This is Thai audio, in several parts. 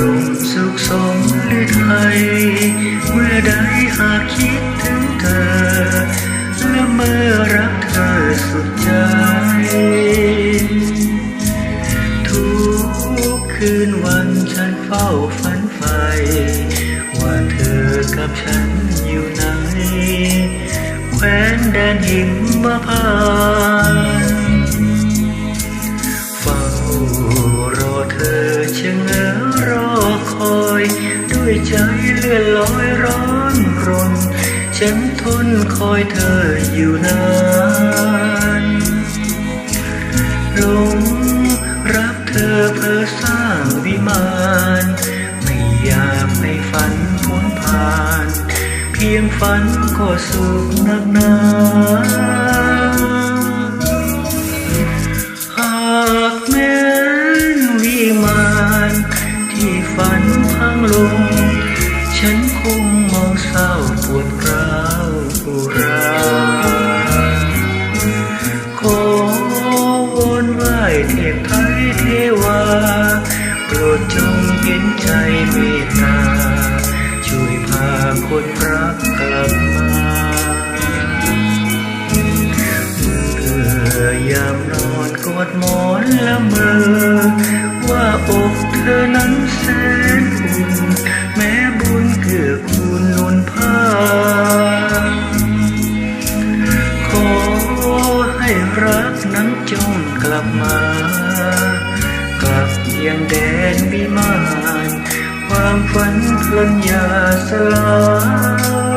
รมสุขสมหรืฤทัยเมื่อใดหากคิดถึงเธอและเมื่อรักเธอสุดใจ ทุกคืนวันฉันเฝ้าฝันใฝ่ว่าเธอกับฉันอยู่ไหนแคว้นแดนหิมพานเฝ้ารอเธอเชงเอ ด้วยใจเลื่อนลอยร้อนรน ฉันทนคอยเธออยู่นานหลงรักเธอเพื่อสร้างวิมานไม่อยากให้ฝันพ้นผ่าน เพียงฝันก็สุขนักหนา ที่ฝันพังลง ฉันคงมองเศร้าปวดร้าวอุราขอวอนไหว้เทพไทยเทวา โปรดจงเห็นใจเมตตา ช่วยพาคนรักกลับมาเมื่อยามนอนกอดหมอนละเมอว่าอก เธอนั้นแสนอุ่นแม้บุญเกื้อกูลนุนพาขอให้รักนั้นจงกลับมา กลับยังแดนวิมาน ความฝันเพลินอยาสลาย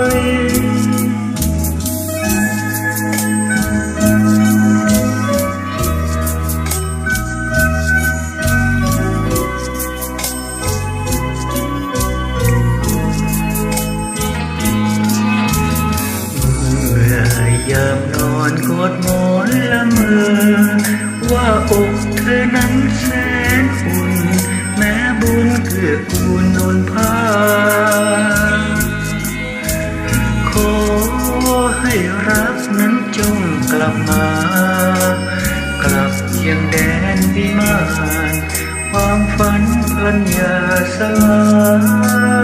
ยามนอนกอดหมอนละเมอ ว่าอกเธอนั้นแสนอุ่น แม้บุญเกื้อกูลนนพาขอให้รักนั้นจงกลับมา กลับยังแดนวิมาน ความฝันพลันอยาสลาย